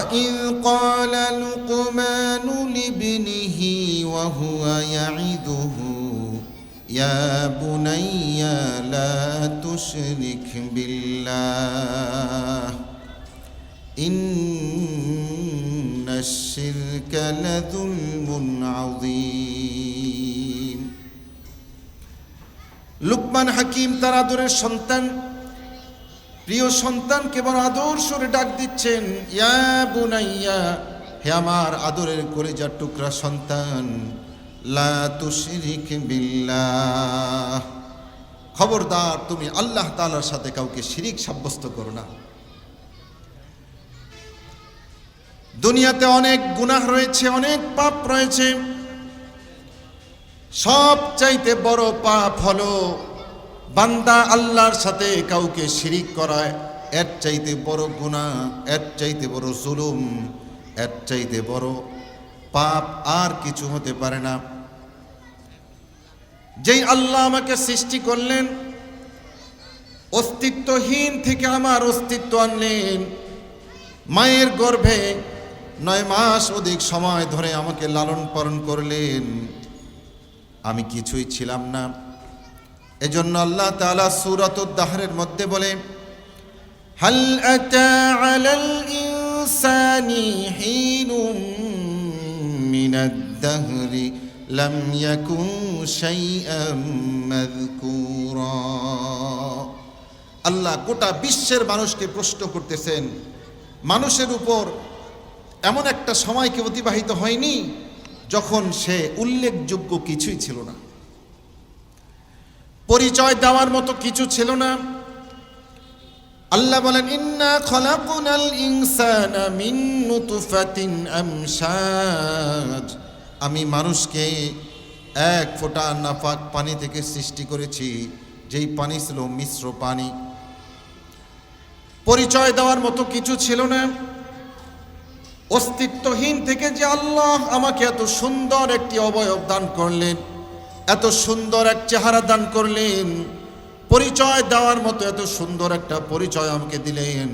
وإذ قال لقمان لابنه وهو يعظه يا بني لا تشرك بالله إن الشرك لظلم عظيم লুকমান হাকিম তার আদরের সন্তান প্রিয় সন্তানকে বড় আদর সরে ডাক দিচ্ছেন, ইয়া বুনাইয়া, হে আমার আদরের কলেজার টুকরা সন্তান, লা তুশরিক বিল্লাহ। খবরদার, তুমি আল্লাহ তাআলার সাথে কাউকে শিরিক সাব্যস্ত করো না। দুনিয়াতে অনেক গুনাহ রয়েছে, অনেক পাপ রয়েছে। সব চাইতে বড় পাপ হলো বান্দা আল্লাহর সাথে কাউকে শিরিক করায়, এর চাইতে বড় গুণা এর চাইতে বড় জুলুম, এর চাইতে বড় পাপ আর কিছু হতে পারে না। যেই আল্লাহ আমাকে সৃষ্টি করলেন, অস্তিত্বহীন থেকে আমার অস্তিত্ব আনলেন। মায়ের গর্ভে নয় মাস অধিক সময় ধরে আমাকে লালন পালন করলেন। আমি কিছুই ছিলাম না। এজন্য আল্লাহ তাআলা সূরাতুদ দাহরের মধ্যে বলে আতা আলাল ইনসানি হিনুম মিনাদ দাহরি লাম ইয়াকুন শাইআম মাযকুরা। আল্লাহ গোটা বিশ্বের মানুষকে প্রশ্ন করতেছেন, মানুষের উপর এমন একটা সময়কে অতিবাহিত হয়নি যখন সে উল্লেখযোগ্য কিছুই ছিল না। পরিচয় দেওয়ার মতো কিছু ছিল না। আল্লাহ বলেন, ইন্না খলাকুনাল ইনসানা মিন নুতফাতিন আমশাজ। আমি মানুষকে এক ফোঁটা নাফাক পানি থেকে সৃষ্টি করেছি, যেই পানি ছিল মিশ্র পানি। পরিচয় দেওয়ার মতো কিছু ছিল না। অস্তিত্বহীন থেকে যে আল্লাহ আমাকে এত সুন্দর একটি অবয়ব দান করলেন। এত সুন্দর এক চেহারা দান করলেন। পরিচয় দেওয়ার মতো এত সুন্দর একটা পরিচয় আমাকে দিলেন।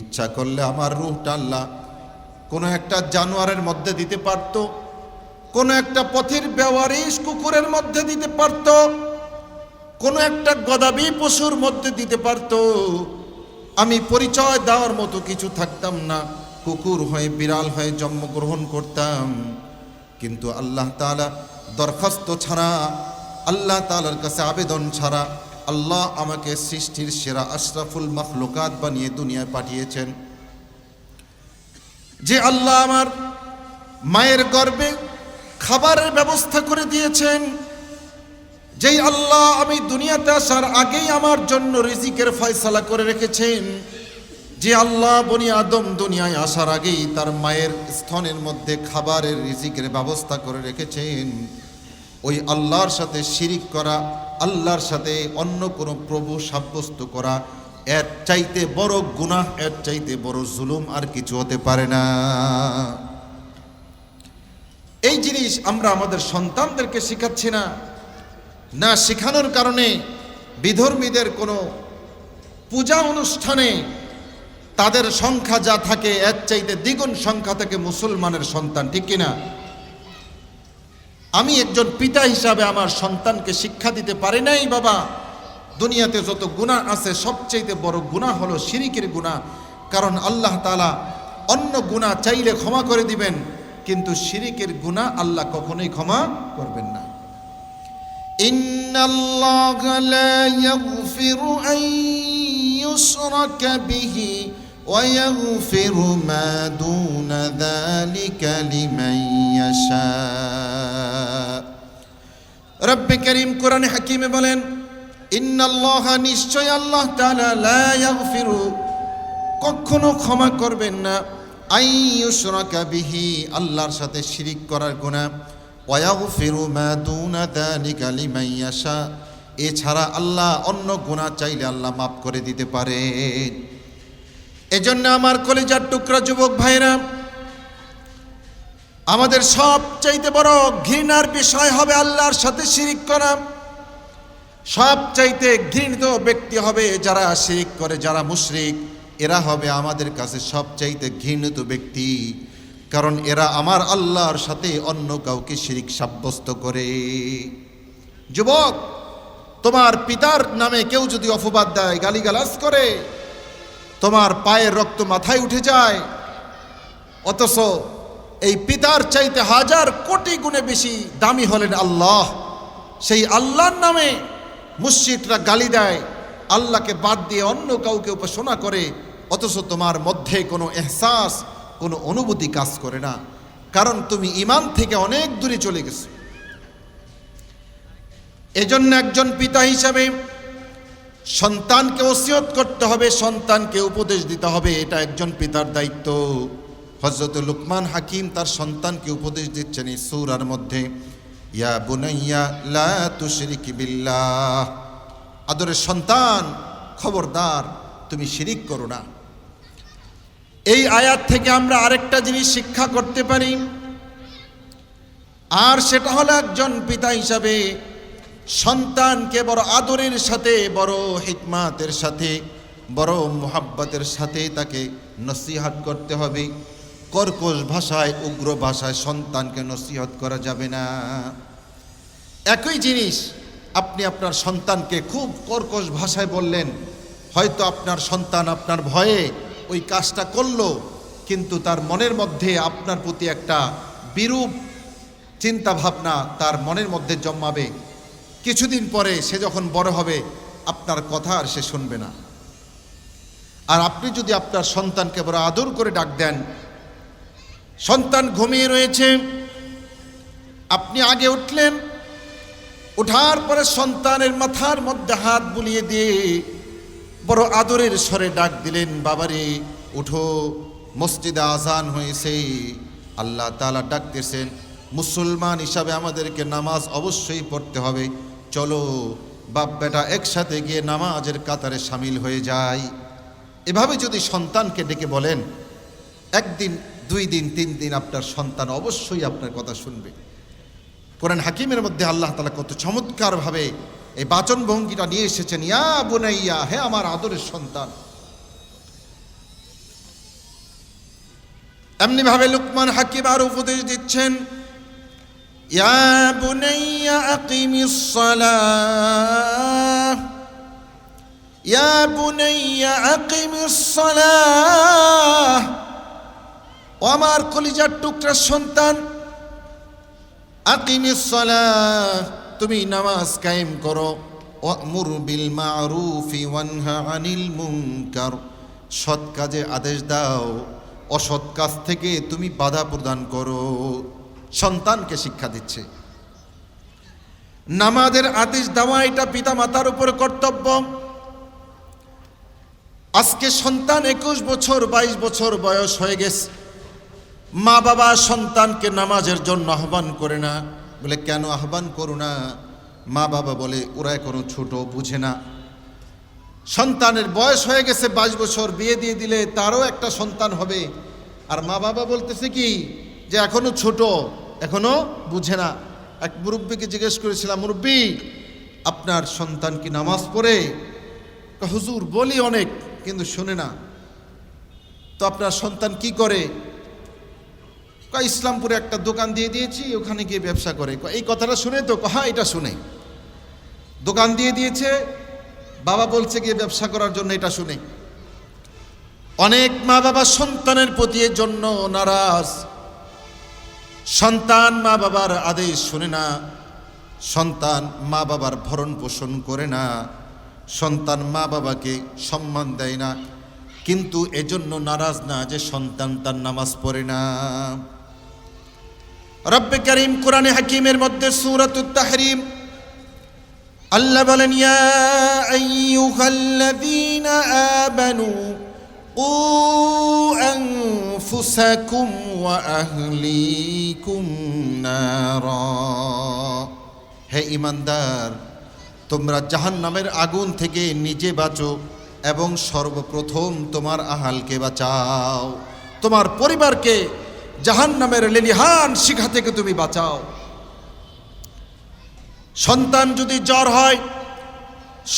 ইচ্ছা করলে আমার রুহটা আল্লাহ কোনো একটা জানোয়ারের মধ্যে দিতে পারত, কোনো একটা পথের ব্যবহারিস কুকুরের মধ্যে দিতে পারত, কোনো একটা গদাবি পশুর মধ্যে দিতে পারত। আমি পরিচয় দেওয়ার মতো কিছু থাকতাম না, কুকুর হয়ে, বিড়াল হয়ে জন্মগ্রহণ করতাম। কিন্তু আল্লাহ তাআলা দরখাস্ত ছাড়া, আল্লাহ তালার কাছে আবেদন ছাড়া আল্লাহ আমাকে সৃষ্টির সেরা আশরাফুল মখলুকাত বানিয়ে দুনিয়ায় পাঠিয়েছেন। যে আল্লাহ আমার মায়ের গর্বে খাবারের ব্যবস্থা করে দিয়েছেন, যেই আল্লাহ আমি দুনিয়াতে আসার আগেই আমার জন্য রিজিকের ফয়সালা করে রেখেছেন যে আল্লাহ বনি আদম দুনিয়ায় আসার আগেই তার মায়ের স্থনের মধ্যে খাবারের রিজিকের ব্যবস্থা করে রেখেছেন। ওই আল্লাহর সাথে শিরিক করা, আল্লাহর সাথে অন্য কোনো প্রভু সাব্যস্ত করা, এর চাইতে বড় গুনাহ, এর চাইতে বড় জুলুম আর কিছু হতে পারে না। এই জিনিস আমরা আমাদের সন্তানদেরকে শেখাচ্ছি না। না শেখানোর কারণে বিধর্মীদের কোনো পূজা অনুষ্ঠানে তাদের সংখ্যা যা থাকে, এর চাইতে দ্বিগুণ সংখ্যা থাকে মুসলমানের সন্তান, ঠিক কিনা? আমি একজন পিতা হিসাবে আমার সন্তানকে শিক্ষা দিতে পারি নাই, বাবা। দুনিয়াতে যত গুণা আছে সবচেয়ে বড় গুণা হলো শিরিকের গুণা কারণ আল্লাহ তালা অন্য গুণা চাইলে ক্ষমা করে দিবেন, কিন্তু শিরিকের গুণা আল্লাহ কখনোই ক্ষমা করবেন না। ইন্নাল্লাহ লা ইয়াগফিরু আন يشرك به ويغفر ما دون ذلك لمن يشاء رب كريم قرآن حكيم বলেন إن الله নিশ্চয় আল্লাহ তাআলা لا يغفر কখনো ক্ষমা করবেন না আই ইউশরাকা বিহি আল্লাহর সাথে শিরিক করার গুনাহ ওয়াগফিরু মা দুনা যালিকা লিমান ইয়াশা এছাড়া আল্লাহ অন্য গুণা চাইলে আল্লাহ মাফ করে দিতে পারেন। এজন্য আমার কলেজার টুকরা যুবক ভাইরা আমাদের সব চাইতে বড় ঘৃণার বিষয় হবে আল্লাহর সাথে শিরিক করা। সব চাইতে ঘৃণিত ব্যক্তি হবে যারা শিরিক করে, যারা মুশরিক। এরা হবে আমাদের কাছে সবচাইতে ঘৃণিত ব্যক্তি। কারণ এরা আমার আল্লাহর সাথে অন্য কাউকে শিরিক সাব্যস্ত করে। যুবক তোমার পিতার নামে কেউ যদি অপবাদ দেয়, গালিগালাজ করে, তোমার পায়ের রক্ত মাথায় উঠে যায়। অথচ এই পিতার চাইতে হাজার কোটি গুণে বেশি দামি হলেন আল্লাহ। সেই আল্লাহর নামে মুশ্রিকরা গালি দেয়, আল্লাহকে বাদ দিয়ে অন্য কাউকে উপাসনা করে। অথচ তোমার মধ্যে কোনো এহসাস, কোনো অনুভূতি কাজ করে না। কারণ তুমি ইমান থেকে অনেক দূরে চলে গেছো। এজন্য একজন পিতা হিসাবে সন্তানকে ওসিয়ত করতে হবে, সন্তানকে উপদেশ দিতে হবে, এটা একজন পিতার দায়িত্ব। হজরত লুকমান হাকিম তার সন্তানকে উপদেশ দিচ্ছেন এই সূরার মধ্যে, ইয়া বুনাইয়া লা তুশরিক বিল্লাহ। আদরের সন্তান, খবরদার, তুমি শিরিক করো না। এই আয়াত থেকে আমরা আরেকটা জিনিস শিক্ষা করতে পারি। আর সেটা হলো একজন পিতা হিসাবে সন্তানকে বড় আদরের সাথে, বড় হিকমাতের সাথে, বড় মোহাব্বতের সাথে তাকে নসিহাত করতে হবে। কর্কশ ভাষায়, উগ্র ভাষায় সন্তানকে নসিহত করা যাবে না। একই জিনিস আপনি আপনার সন্তানকে খুব কর্কশ ভাষায় বললেন, হয়তো আপনার সন্তান আপনার ভয়ে ওই কাজটা করল, কিন্তু তার মনের মধ্যে আপনার প্রতি একটা বিরূপ চিন্তা ভাবনা তার মনের মধ্যে জন্মাবে। কিছুদিন পরে সে যখন বড় হবে, আপনার কথা আর সে শুনবে না। আর আপনি যদি আপনার সন্তানকে বড় আদর করে ডাক দেন, সন্তান ঘুমিয়ে রয়েছে, আপনি আগে উঠলেন ওঠার পরে সন্তানের মাথার মধ্যে হাত বুলিয়ে দিয়ে বড় আদরের স্বরে ডাক দিলেন, বাবারে, উঠো, মসজিদে আজান হয়েছে। আল্লাহ তালা ডাকতেছেন, মুসলমান হিসাবে আমাদেরকে নামাজ অবশ্যই পড়তে হবে। চলো বাপ বেটা একসাথে গিয়ে নামাজের কাতারে সামিল হয়ে যায় এভাবে যদি সন্তানকে ডেকে বলেন, একদিন, দুই দিন, তিন দিন আপনার সন্তান অবশ্যই আপনার কথা শুনবে। কোরআন হাকিমের মধ্যে আল্লাহ তালা কত চমৎকারভাবে এই বাচন ভঙ্গিটা নিয়ে এসেছেন, ইয়া বুনাইয়া, হে আমার আদরের সন্তান। এমনি ভাবে লুকমান হাকিম আর উপদেশ দিচ্ছেন বুনাইয়া আকিমিস সালাহ ইয়া বুনাইয়া আকিমিস সালাহ ও আমার কলিজার টুকরার সন্তান আকিমিস সালাহ তুমি নামাজ কায়েম করো ওয়ামুর বিল মারুফি ওয়ানহা আনিল মুনকার সৎ কাজে আদেশ দাও অসৎ কাজ থেকে তুমি বাধা প্রদান করো সন্তানকে শিক্ষা দিচ্ছে। নামাজের আদেশ দেওয়া এটা পিতা মাতার উপর কর্তব্য। আজকে সন্তান একুশ বছর, বাইশ বছর বয়স হয়ে গেছে। মা বাবা সন্তানকে নামাজের জন্য আহ্বান করে না। বলে, কেন আহ্বান করো না? মা বাবা বলে, ওরা এখনও ছোট, বুঝে না। সন্তানের বয়স হয়ে গেছে, বাইশ বছর। বিয়ে দিয়ে দিলে তারও একটা সন্তান হবে। আর মা বাবা বলতেছে কি, যে এখনও ছোট এখনও বুঝে না। এক মুরব্বীকে জিজ্ঞেস করেছিলাম, মুরব্বী, আপনার সন্তান কি নামাজ পড়ে? হুজুর, বলি অনেক, কিন্তু শুনে না। তো আপনার সন্তান কি করে? ইসলামপুরে একটা দোকান দিয়ে দিয়েছি, ওখানে গিয়ে ব্যবসা করে। এই কথাটা শুনে তো? হ্যাঁ এটা শুনে। দোকান দিয়ে দিয়েছে, বাবা বলছে গিয়ে ব্যবসা করার জন্য এটা শুনে। অনেক মা বাবা সন্তানের প্রতি এর জন্য নারাজ। সন্তান মা বাবার আদেশ শুনে না, সন্তান মা বাবার ভরণ পোষণ করে না, সন্তান মা বাবাকে সম্মান দেয় না, কিন্তু এজন্য নারাজ না যে সন্তান তার নামাজ পড়ে না। রব্বে করিম কোরআনে হাকিমের মধ্যে সুরাতুত তাহরিম, আল্লাহ বলেন, ইয়া আইয়ুহাল্লাযীনা আমানু আনফুসাকুম ওয়া আহলিকুম নারা হে ইমানদার, তোমরা জাহান্নামের আগুন থেকে নিজে বাঁচো এবং সর্বপ্রথম তোমার আহালকে বাঁচাও। তোমার পরিবারকে জাহান্নামের লেলিহান শিখা থেকে তুমি বাঁচাও। সন্তান যদি জ্বর হয়,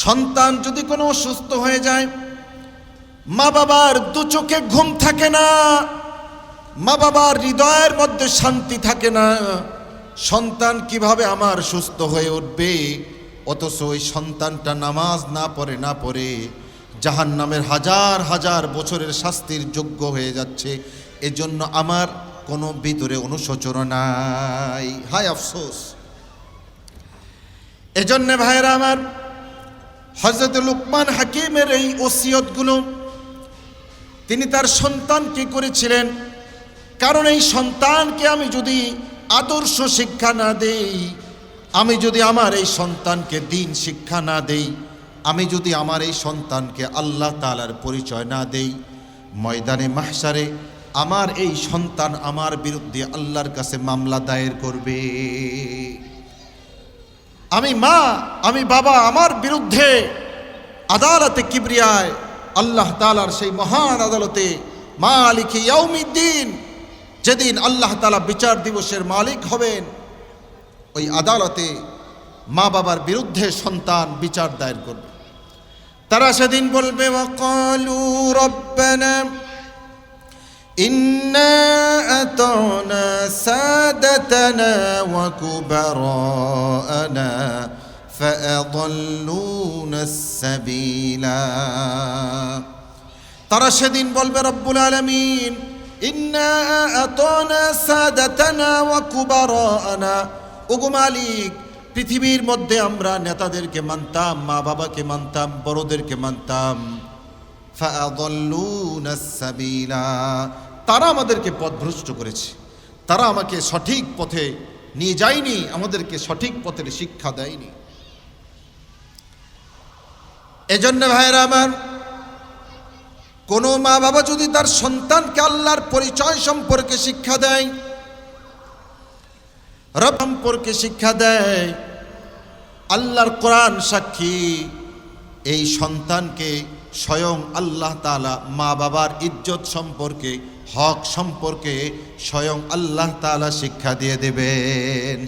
সন্তান যদি কোনো অসুস্থ হয়ে যায় মা বাবার দু চোখে ঘুম থাকে না। মা বাবার হৃদয়ের মধ্যে শান্তি থাকে না। সন্তান কীভাবে আমার সুস্থ হয়ে উঠবে? অথচ ওই সন্তানটা নামাজ না পড়ে না পড়ে জাহান নামের হাজার হাজার বছরের শাস্তির যোগ্য হয়ে যাচ্ছে। এজন্য আমার কোনো ভিতরে অনুশোচনা নাই। হায় আফসোস। এজন্য ভাইরা আমার হজরত লুকমান হাকিমের এই ওসিয়তগুলো তিনি তার সন্তানকে করেছিলেন? কারণ এই সন্তানকে আমি যদি আদর্শ শিক্ষা না দেই, আমি যদি আমার এই সন্তানকে দিন শিক্ষা না দেই, আমি যদি আমার এই সন্তানকে আল্লাহ তালার পরিচয় না দেই, ময়দানে মাহসারে আমার এই সন্তান আমার বিরুদ্ধে আল্লাহর কাছে মামলা দায়ের করবে। আমি মা, আমি বাবা আমার বিরুদ্ধে আদালতে কিবরিয়ায় আল্লাহ তালার সেই মহান আদালতে মালিক ইয়াউমিদ্দিন যেদিন আল্লাহ তালা বিচার দিবসের মালিক হবেন ওই আদালতে মা বাবার বিরুদ্ধে সন্তান বিচার দায়ের করবে তারা সেদিন বলবে ওয়াকালু রব্বানা إنا أطعنا سادتنا وكبراءنا فأضلونا السبيلا তারা সেদিন বলবে, রব্বুল আলমিন মালিক, পৃথিবীর মধ্যে আমরা নেতাদেরকে মানতাম, মা বাবাকে মানতাম, বড়দেরকে মানতাম। তারা আমাদেরকে পথভ্রষ্ট করেছে। তারা আমাকে সঠিক পথে নিয়ে যায়নি, আমাদেরকে সঠিক পথের শিক্ষা দেয়নি। এজন্য ভাইরা আমার, কোনো মা বাবা যদি তার সন্তানকে আল্লাহর পরিচয় সম্পর্কে শিক্ষা দেয়, রব সম্পর্কে শিক্ষা দেয়, আল্লাহর কোরআন সাক্ষী, এই সন্তানকে স্বয়ং আল্লাহ তালা মা বাবার ইজ্জত সম্পর্কে, হক সম্পর্কে স্বয়ং আল্লাহ তালা শিক্ষা দিয়ে দেবেন।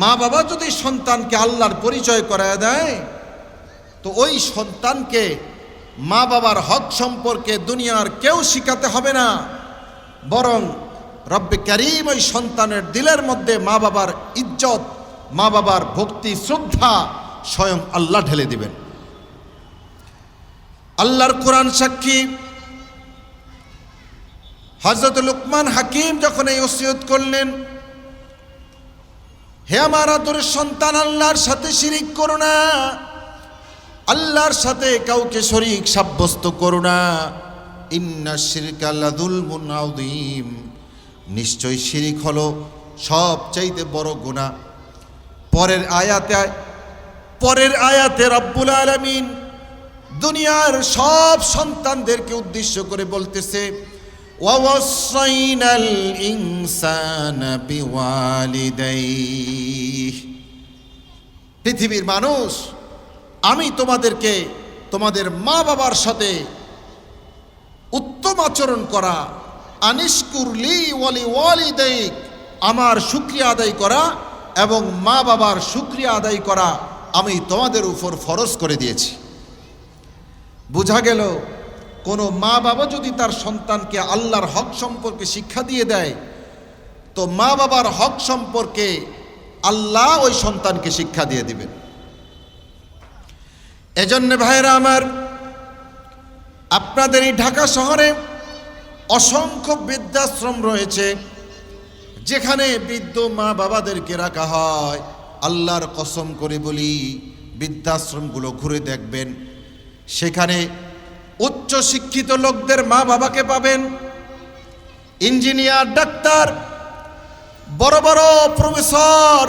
মা বাবা যদি সন্তানকে আল্লাহর পরিচয় করায় দেয় তো ওই সন্তানকে মা বাবার হক সম্পর্কে দুনিয়ার কেউ শিখাতে হবে না। বরং রব্বে করিম ওই সন্তানের দিলের মধ্যে মা বাবার ইজ্জত মা বাবার ভক্তি, শ্রদ্ধা স্বয়ং আল্লাহ ঢেলে দিবেন। আল্লাহর কোরআন সাক্ষী হজরত লুকমান হাকিম যখন এই ওসিয়ত করলেন, হে আমার আদরের সন্তান, আল্লাহর সাথে শিরিক করো না। আল্লাহর সাথে কাউকে শরিক সাব্যস্ত করো না। ইন্না শিরকালাদুল মুনাউদ্দিম নিশ্চয় শিরিক হলো সবচাইতে বড় গুণা পরের আয়াতে পরের আয়াতে রব্বুল আলমিন দুনিয়ার সব সন্তানদেরকে উদ্দেশ্য করে বলতেছে পৃথিবীর মানুষ আমি তোমাদেরকে তোমাদের মা বাবার সাথে উত্তম আচরণ করা আনিসকুরলি ওয়ালি ওয়ালি ওয়ালিদাইক, আমার শুক্রিয়া আদায় করা এবং মা বাবার শুক্রিয়া আদায় করা আমি তোমাদের উপর ফরজ করে দিয়েছি। বোঝা গেল, কোনো মা বাবা যদি তার সন্তানকে আল্লাহর হক সম্পর্কে শিক্ষা দিয়ে দেয়, তো মা বাবার হক সম্পর্কে আল্লাহ ওই সন্তানকে শিক্ষা দিয়ে দিবেন। এজন্য ভাইরা আমার, আপনাদের এই ঢাকা শহরে অসংখ্য বৃদ্ধাশ্রম রয়েছে, যেখানে বৃদ্ধ মা বাবাদেরকে রাখা হয়। আল্লাহর কসম করে বলি, বৃদ্ধাশ্রমগুলো ঘুরে দেখবেন। সেখানে উচ্চ শিক্ষিত লোকদের মা বাবাকে পাবেন, ইঞ্জিনিয়ার, ডাক্তার, বড় বড় প্রফেসর,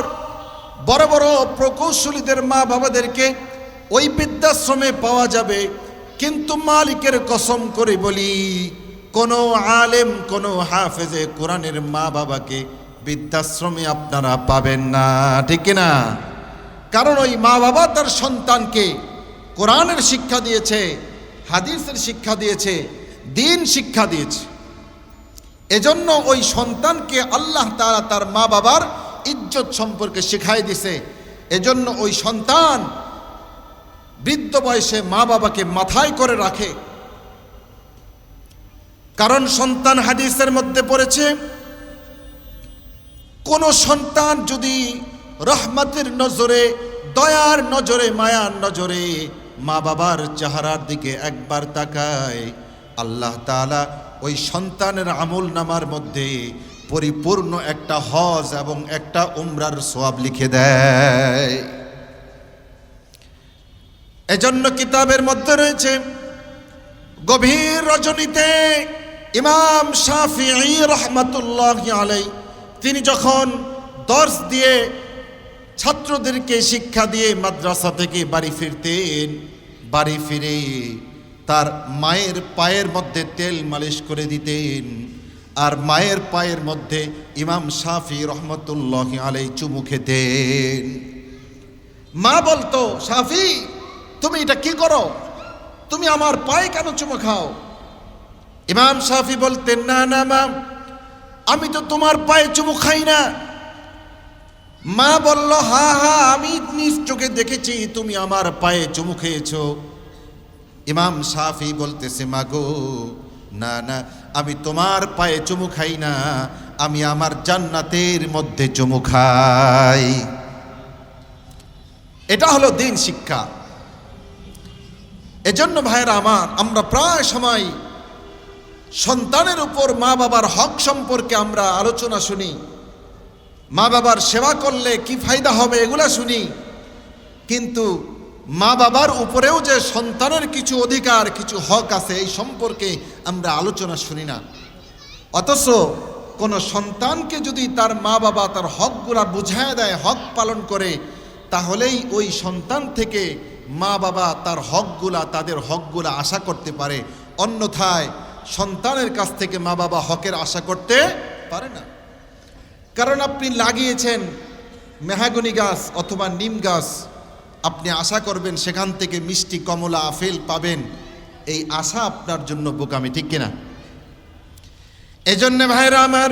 বড় বড় প্রকৌশলীদের মা বাবাদেরকে ওই বৃদ্ধাশ্রমে পাওয়া যাবে। কিন্তু মালিকের কসম করে বলি, কোনো আলেম, কোনো হাফেজে কোরআনের মা বাবাকে বৃদ্ধাশ্রমে আপনারা পাবেন না, ঠিক না কারণ ওই মা বাবা তার সন্তানকে কোরআনের শিক্ষা দিয়েছে, হাদিসের শিক্ষা দিয়েছে, দিন শিক্ষা দিয়েছে। এজন্য ওই সন্তানকে আল্লাহ তারা তার মা বাবার ইজ্জত সম্পর্কে শিখাই দিছে। এজন্য ওই সন্তান বৃদ্ধ বয়সে মা বাবাকে মাথায় করে রাখে। কারণ সন্তান হাদিসের মধ্যে পড়েছে, কোন সন্তান যদি রহমতের নজরে, দয়ার নজরে, মায়ার নজরে মা বাবার চেহারার দিকে একবার তাকায়, আল্লাহ তাআলা ওই সন্তানের আমল নামার মধ্যে পরিপূর্ণ একটা হজ এবং একটা উমরার সোয়াব লিখে দেয়। এজন্য কিতাবের মধ্যে রয়েছে, গভীর রজনীতে ইমাম শাফি রহমাতুল্লাহ আলাই তিনি যখন দর্শ দিয়ে ছাত্রদেরকে শিক্ষা দিয়ে মাদ্রাসা থেকে বাড়ি ফিরতেন, বাড়ি ফিরে তার মায়ের পায়ের মধ্যে তেল মালিশ করে দিতেন, আর মায়ের পায়ের মধ্যে ইমাম শাফি রহমতুল্লাহ আলাই চুমু খেতেন। মা বলতো শাফি তুমি এটা কি করো? তুমি আমার পায়ে কেন চুমো খাও? ইমাম সাফি বলতেন, না না মা আমি তো তোমার পায়ে চুমু খাই না। মা বলল, হা হা, আমি নিজ চোখে দেখেছি, তুমি আমার পায়ে চুমু খেয়েছ। ইমাম শাফি বলতেছে মাগো না না, আমি তোমার পায়ে চুমু খাই না, আমি আমার জান্নাতের মধ্যে চুমু খাই। এটা হলো দিন শিক্ষা। এজন্য ভাইরা আমার, আমরা প্রায় সময় সন্তানের উপর মা বাবার হক সম্পর্কে আমরা আলোচনা শুনি। মা বাবার সেবা করলে কি ফায়দা হবে এগুলা শুনি। কিন্তু মা বাবার উপরেও যে সন্তানের কিছু অধিকার, কিছু হক আছে এই সম্পর্কে আমরা আলোচনা শুনি না। অথচ কোনো সন্তানকে যদি তার মা বাবা তার হকগুলা বুঝায় দেয়, হক পালন করে, তাহলেই ওই সন্তান থেকে মা বাবা তার হকগুলা, তাদের হকগুলা আশা করতে পারে। অন্যথায় সন্তানের কাছ থেকে মা বাবা হকের আশা করতে পারে না। কারণ আপনি লাগিয়েছেন মেহাগনি গাছ অথবা নিম গাছ। আপনি আশা করবেন সেখান থেকে মিষ্টি কমলা আফেল পাবেন। এই আশা আপনার জন্য বোকামি, ঠিক কিনা? এজন্য ভাইরা আমার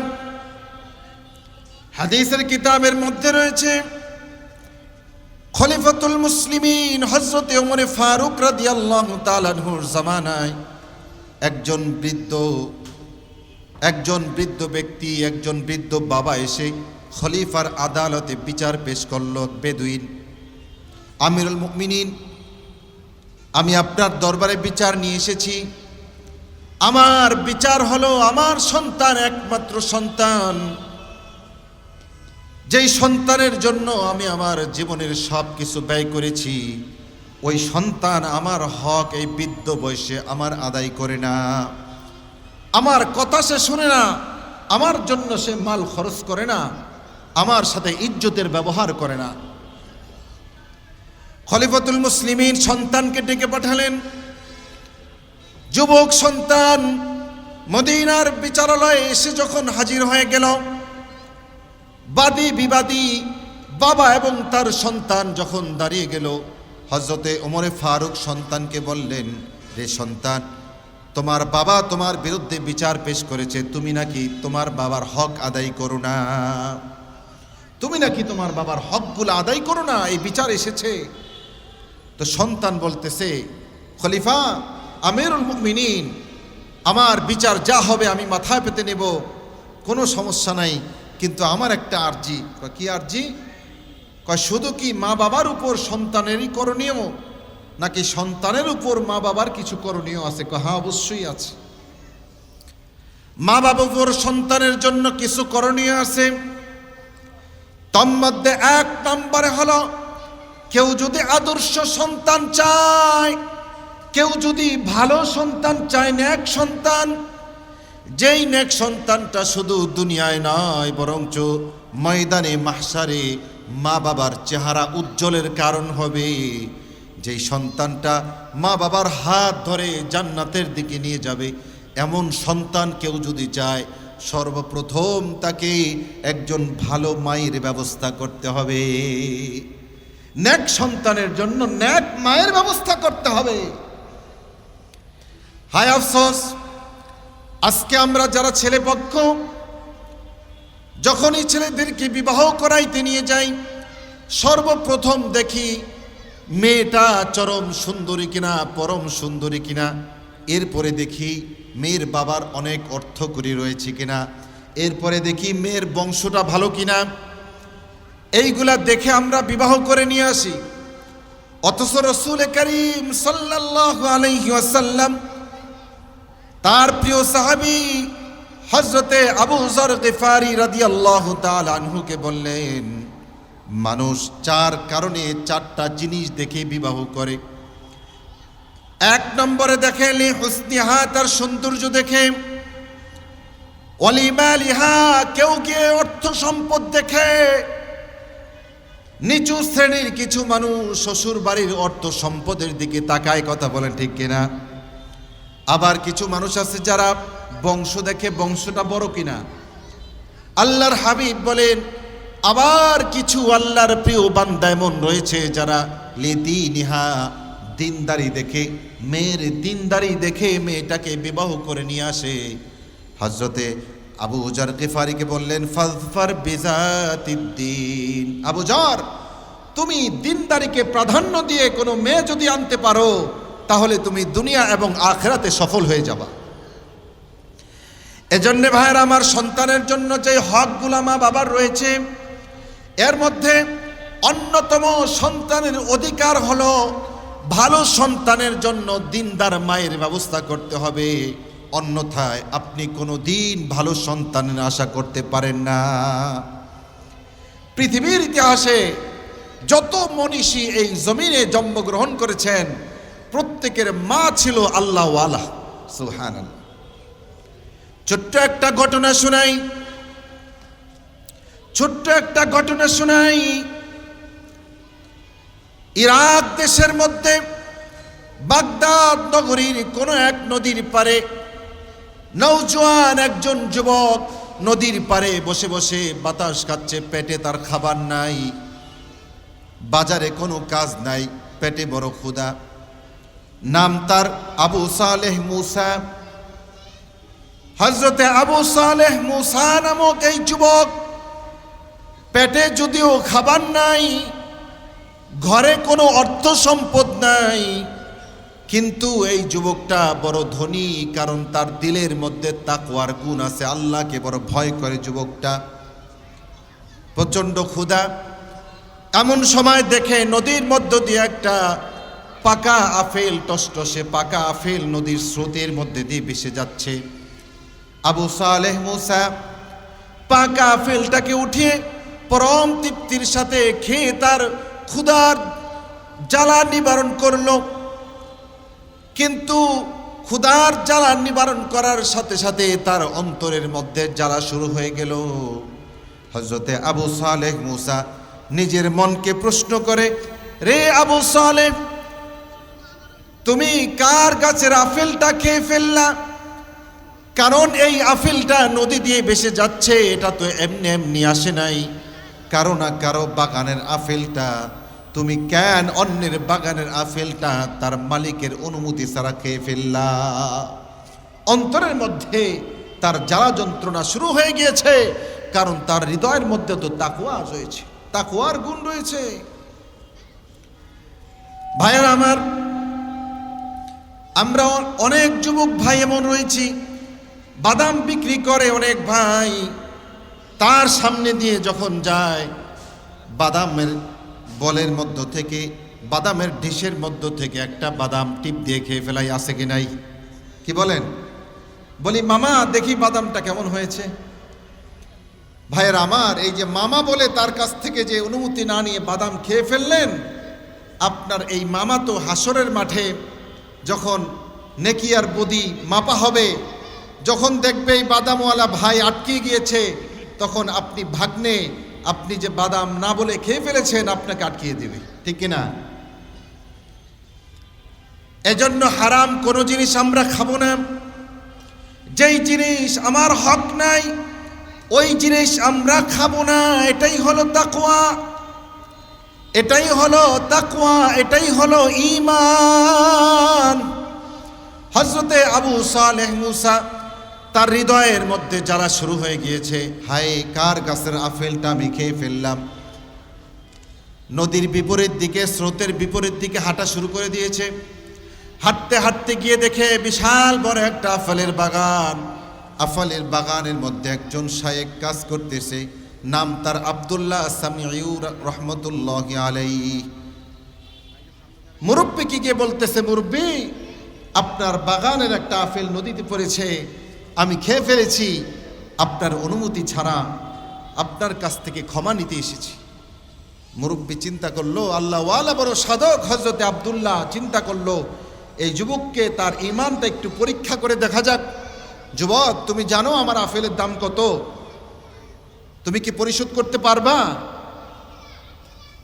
হাদিসের কিতাবের মধ্যে রয়েছে খলিফাতুল মুসলিমিন হজরতে ওমরে ফারুক রাদিয়াল্লাহু তাআলার জামানায় একজন বৃদ্ধ একজন বৃদ্ধ ব্যক্তি, একজন বৃদ্ধ বাবা এসে খলিফার আদালতে বিচার পেশ করল বেদুইন। আমিরুল মুমিনিন, আমি আপনার দরবারে বিচার নিয়ে এসেছি। আমার বিচার হলো আমার সন্তান, একমাত্র সন্তান। যেই সন্তানের জন্য আমি আমার জীবনের সব কিছু ব্যয় করেছি, ওই সন্তান আমার হক এই বৃদ্ধ বয়সে আমার আদায় করে না। আমার কথা সে শুনে না, আমার জন্য সে মাল খরচ করে না, আমার সাথে ইজ্জতের ব্যবহার করে না। খলিফতুল মুসলিমিন সন্তানকে ডেকে পাঠালেন। যুবক সন্তান মদিনার বিচারালয়ে এসে যখন হাজির হয়ে গেল বাদী বিবাদী বাবা এবং তার সন্তান যখন দাঁড়িয়ে গেল হজরতে ওমরে ফারুক সন্তানকে বললেন, রে সন্তান, তোমার বাবা তোমার বিরুদ্ধে বিচার পেশ করেছে, তুমি নাকি তোমার বাবার হক আদায় করো না? তুমি নাকি তোমার বাবার হকগুলো আদায় করো না? এই বিচার এসেছে। তো সন্তান বলতেছে, খলিফা, আমিরুল মুমিনিন, আমার বিচার যা হবে আমি মাথায় পেতে নেব, কোনো সমস্যা নাই। কিন্তু আমার একটা আর্জি। কি আর্জি? কয়, শুধু কি মা বাবার উপর সন্তানেরই করণীয়? নাকি সন্তানের উপর মা বাবার কিছু করণীয় আছে? হ্যাঁ অবশ্যই আছে। মা বাবার উপর সন্তানের জন্য কিছু করণীয় আছে। তন্মধ্যে এক নম্বরে হলো, কেউ যদি আদর্শ সন্তান চায়, কেউ যদি ভালো সন্তান চায় না এক সন্তান যেই নেক সন্তানটা শুধু দুনিয়ায় নয়, বরঞ্চ ময়দানে মাহসারে মা বাবার চেহারা উজ্জ্বলের কারণ হবে। যেই সন্তানটা মা বাবার হাত ধরে জান্নাতের দিকে নিয়ে যাবে, এমন সন্তান কেউ যদি চায়, সর্বপ্রথম তাকে একজন ভালো মায়ের ব্যবস্থা করতে হবে। ন্যাক সন্তানের জন্য ন্যাক মায়ের ব্যবস্থা করতে হবে। হায় আফসোস আজকে আমরা যারা ছেলে পক্ষ যখনই ছেলেদেরকে বিবাহ করাইতে নিয়ে যাই, সর্বপ্রথম দেখি মেয়েটা চরম সুন্দরী কিনা, পরম সুন্দরী কিনা। এরপরে দেখি মেয়ের বাবার অনেক অর্থ করি রয়েছে কিনা। এরপরে দেখি মেয়ের বংশটা ভালো কিনা। এইগুলা দেখে আমরা বিবাহ করে নিয়ে আসি। অথচ রসুল করিম সাল্লাল্লাহু আলাইহি ওয়াসাল্লাম তার প্রিয় সাহাবী হজরতে আবু জর গিফারি রাদিয়াল্লাহু তাআলা আনহুকে বললেন, মানুষ চার কারণে চারটা জিনিস দেখে বিবাহ করে। এক নম্বরে দেখে হুসনিহা তার সৌন্দর্য দেখে। অলিমালিহা কেউ গিয়ে অর্থ সম্পদ দেখে। নিচু শ্রেণির কিছু মানুষ শ্বশুর বাড়ির অর্থ সম্পদের দিকে তাকায়, কথা বলেন ঠিক কিনা? আবার কিছু মানুষ আছে যারা বংশ দেখে বংশটা বড় কিনা। আল্লাহর হাবিব বলেন, আবার কিছু আল্লাহর প্রিয় বান্দা এমন রয়েছে যারা লেদি নিহা দিনদারি দেখে, মেয়ের দিনদারি দেখে মেয়েটাকে বিবাহ করে নিয়ে আসে। হজরতে আবু জার গেফারিকে বললেন, ফাজফার বেজাতিদ্দিন। আবু জার তুমি দিনদারিকে প্রাধান্য দিয়ে কোনো মেয়ে যদি আনতে পারো তাহলে তুমি দুনিয়া এবং আখেরাতে সফল হয়ে যাবা। এজন্য ভাইয়ের, আমার সন্তানের জন্য যে হকগুলো মা বাবার রয়েছে, এর মধ্যে অন্যতম সন্তানের অধিকার হলো ভালো সন্তানের জন্য দিনদার মায়ের ব্যবস্থা করতে হবে। অন্যথায় আপনি কোনো দিন ভালো সন্তানের আশা করতে পারেন না। পৃথিবীর ইতিহাসে যত মনীষী এই জমিনে জন্মগ্রহণ করেছেন প্রত্যেকের মা ছিল আল্লাহ আল্লাহ সুহান ছোট্ট একটা ঘটনা শোনাই, ছোট্ট একটা ঘটনা শোনাই। ইরাক দেশের মধ্যে বাগদাদ নগরীর কোনো এক নদীর পারে নৌজওয়ান একজন যুবক নদীর পারে বসে বসে বাতাস খাচ্ছে, পেটে তার খাবার নাই, বাজারে কোনো কাজ নাই, পেটে বড় ক্ষুদা নাম তার আবু সালেহ মুসা। হজরতে আবু সালেহ মুসা নামক এই যুবক পেটে যদিও খাবার নাই, ঘরে কোনো অর্থ সম্পদ নাই, কিন্তু এই যুবকটা বড় ধনী, কারণ তার দিলের মধ্যে তাকওয়ার গুণ আছে। আল্লাহকে বড় ভয় করে যুবকটা। প্রচণ্ড ক্ষুধা। এমন সময় দেখে নদীর মধ্য দিয়ে একটা পাকা আফেল টসটসে পাকা আফেল নদীর স্রোতের মধ্যে দিয়ে ভেসে যাচ্ছে। আবু সালেহ মুসা পাকা আফেলটাকে উঠিয়ে পরম তৃপ্তির সাথে খেয়ে তার ক্ষুধার জ্বালা নিবারণ করল। কিন্তু ক্ষুধার জ্বালা নিবারণ করার সাথে সাথে তার অন্তরের মধ্যে জ্বালা শুরু হয়ে গেল। হজরতে আবু সালেহ মুসা নিজের মনকে প্রশ্ন করে, রে আবু সালেহ তুমি কার গাছের আপেলটা খেয়ে ফেললা? কারণ এই আপেলটা নদী দিয়ে ভেসে যাচ্ছে, এটা তো এমনি এমনি আসে নাই। কারও না কারও বাগানের আপেলটা তুমি কেন অন্যের বাগানের আপেলটা তার মালিকের অনুমতি ছাড়া খেয়ে ফেললা? অন্তরের মধ্যে তার জ্বালা যন্ত্রণা শুরু হয়ে গিয়েছে, কারণ তার হৃদয়ের মধ্যে তো তাকুয়া রয়েছে তাকুয়ার গুণ রয়েছে। ভাইয়ের আমার আমরা অনেক যুবক ভাই এমন রয়েছি, বাদাম বিক্রি করে অনেক ভাই, তার সামনে দিয়ে যখন যায়, বাদামের বলের মধ্য থেকে, বাদামের ডিশের মধ্য থেকে একটা বাদাম টিপ দিয়ে খেয়ে ফেলাই, আছে কি নাই? কি বলেন? বলি, মামা, দেখি বাদামটা কেমন হয়েছে? ভাইয়ের, আমার, এই যে মামা বলে তার কাছ থেকে যে অনুমতি না নিয়ে বাদাম খেয়ে ফেললেন, আপনার এই মামা তো হাসরের মাঠে যখন নেকি আর বদি মাপা হবে, যখন দেখবে এই বাদামওয়ালা ভাই আটকে গিয়েছে, তখন আপনি ভাগ্নে, আপনি যে বাদাম না বলে খেয়ে ফেলেছেন, আপনাকে আটকিয়ে দেবে। ঠিক কিনা এজন্য হারাম কোনো জিনিস আমরা খাব না। যেই জিনিস আমার হক নাই, ওই জিনিস আমরা খাব না। এটাই হলো তাকুয়া এটাই হলো তাকুয়া এটাই হলো ইমান হজরতে আবু সালেহ মুসা তার হৃদয়ের মধ্যে যারা শুরু হয়ে গিয়েছে। হায়, কার গাছের আপেলটা আমি খেয়ে ফেললাম? নদীর বিপরীত দিকে, স্রোতের বিপরীত দিকে হাঁটা শুরু করে দিয়েছে। হাঁটতে হাঁটতে গিয়ে দেখে বিশাল বড় একটা আফলের বাগান। আফলের বাগানের মধ্যে একজন শায়েক কাজ করতেছে। নাম তার আবদুল্লাহ সামিউর রহমতুল্লাহ আলাই মুরব্বী কি গিয়ে বলতেছে, মুরব্বী, আপনার বাগানের একটা আপেল নদীতে পড়েছে, আমি খেয়ে ফেলেছি, আপনার অনুমতি ছাড়া আপনার কাছ থেকে ক্ষমা নিতে এসেছি। মুরব্বী চিন্তা করল, আল্লাহ ওয়ালা বড় সাধক হজরতে আবদুল্লাহ চিন্তা করল, এই যুবককে তার ইমানটা একটু পরীক্ষা করে দেখা যাক। যুবক, তুমি জানো আমার আপেলের দাম কত? তুমি কি পরিশোধ করতে পারবা?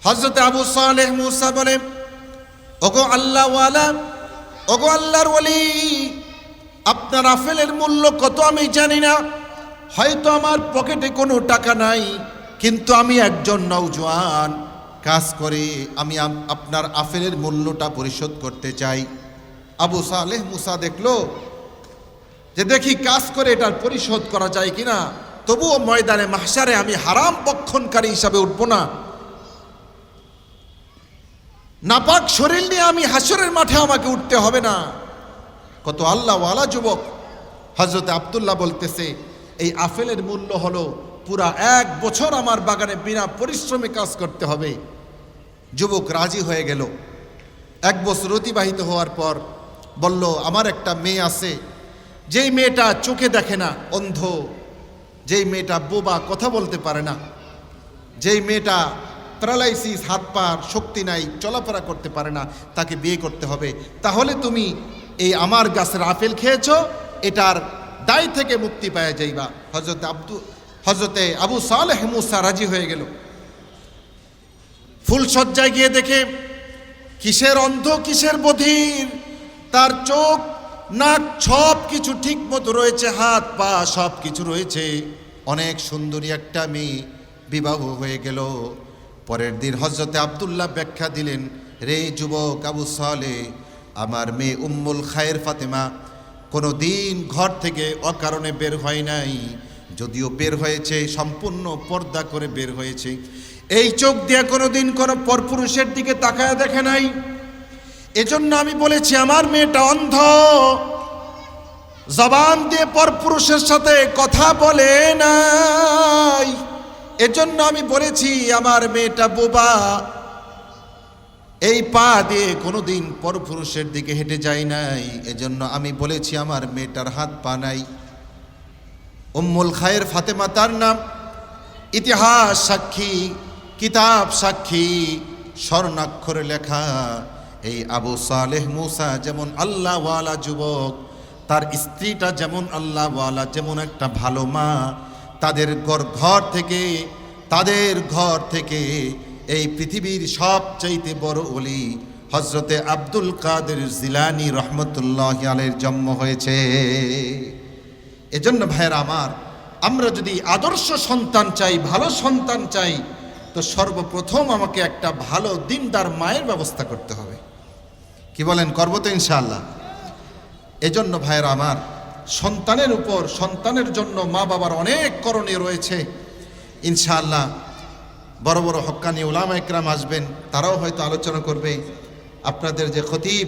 হজরতে আবু সালেহ মুসা বলে, ওগো আল্লাহ ওগো আল্লাহর ওলি আপনার আপেলের মূল্য কত আমি জানি না। হয়তো আমার পকেটে কোনো টাকা নাই, কিন্তু আমি একজন নৌজওয়ান কাজ করে আমি আপনার আপেলের মূল্যটা পরিশোধ করতে চাই। আবু সালেহ মুসা দেখল যে, দেখি কাজ করে এটার পরিশোধ করা যায় কিনা? তবুও ময়দানে মাহসারে আমি হারাম বক্ষণকারী হিসাবে উঠবো না। নাপাক শরীর নিয়ে আমি হাসরের মাঠে আমাকে উঠতে হবে না। কত আল্লাহ ওয়ালা যুবক হজরত আবদুল্লাহ বলতেছে, এই আপেলের মূল্য হলো পুরা এক বছর আমার বাগানে বিনা পরিশ্রমে কাজ করতে হবে। যুবক রাজি হয়ে গেল। এক বছর অতিবাহিত হওয়ার পর বলল, আমার একটা মেয়ে আছে, যেই মেয়েটা চোখে দেখে না, অন্ধ। যেই মেয়েটা বোবা কথা বলতে পারে না, যেই মেয়েটা প্যারালাইসিস, হাত পার, শক্তি নাই, চলাফেরা করতে পারে না, তাকে বিয়ে করতে হবে। তাহলে তুমি এই আমার গাছের আপেল খেয়েছ, এটার দায় থেকে মুক্তি পাওয়া যাইবা। হজরত আব্দু হজরতে আবু সালেহ মুসা রাজি হয়ে গেল। ফুলসজ্জায় গিয়ে দেখে, কিসের অন্ধ, কিসের বধির? তার চোখ নাক সব কিছু ঠিক মতো রয়েছে, হাত, পা সব কিছু রয়েছে। অনেক সুন্দরী একটা মেয়ে বিবাহ হয়ে গেল। পরের দিন হজরতে আবদুল্লাহ ব্যাখ্যা দিলেন, রে যুবক আবু সালে, আমার মেয়ে উম্মুল খায়ের ফাতেমা কোনো দিন ঘর থেকে অকারণে বের হয় নাই। যদিও বের হয়েছে, সম্পূর্ণ পর্দা করে বের হয়েছে। এই চোখ দিয়ে কোনো দিন কোনো পরপুরুষের দিকে তাকায় দেখে নাই। এজন্য আমি বলেছি, আমার মেয়েটা অন্ধ। জবান দিয়ে পরপুরুষের সাথে কথা বলে নাই। এজন্য আমি বলেছি, আমার মেয়েটা বোবা। এই পা দিয়ে কোনোদিন পরপুরুষের দিকে হেঁটে যায় নাই। এজন্য আমি বলেছি, আমার মেয়েটার হাত পা নাই। উম্মুল খায়ের ফাতেমা, তার নাম ইতিহাস সাক্ষী, কিতাব সাক্ষী, স্বর্ণাক্ষরে লেখা। এই আবু সালেহ মুসা যেমন আল্লাহওয়ালা যুবক, তার স্ত্রীটা যেমন আল্লাহওয়ালা, যেমন একটা ভালো মা, তাদের ঘর থেকে, তাদের ঘর থেকে এই পৃথিবীর সবচাইতে বড় অলি হজরতে আব্দুল কাদের জিলানি রহমতুল্লাহ আলের জন্ম হয়েছে। এজন্য ভাইয়ের আমার, আমরা যদি আদর্শ সন্তান চাই, ভালো সন্তান চাই, তো সর্বপ্রথম আমাকে একটা ভালো দিনদার মায়ের ব্যবস্থা করতে হবে। কি বলেন, করব তো ইনশাআল্লাহ। এজন্য ভাইয়ের আমার, সন্তানের উপর, সন্তানের জন্য মা বাবার অনেক করণীয় রয়েছে। ইনশাআল্লাহ বড় বড় হক্কানি ওলামা একরাম আসবেন, তারাও হয়তো আলোচনা করবে। আপনাদের যে খতিব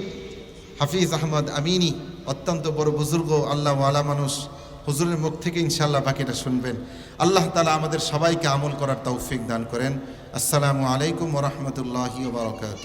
হাফিজ আহমদ আমিনী, অত্যন্ত বড় বুজুর্গ, আল্লাহ আলা মানুষ, হুজুরের মুখ থেকে ইনশাআল্লাহ বাকিটা শুনবেন। আল্লাহ তালা আমাদের সবাইকে আমল করার তৌফিক দান করেন। আসসালামু আলাইকুম রহমতুল্লাহি বারকাত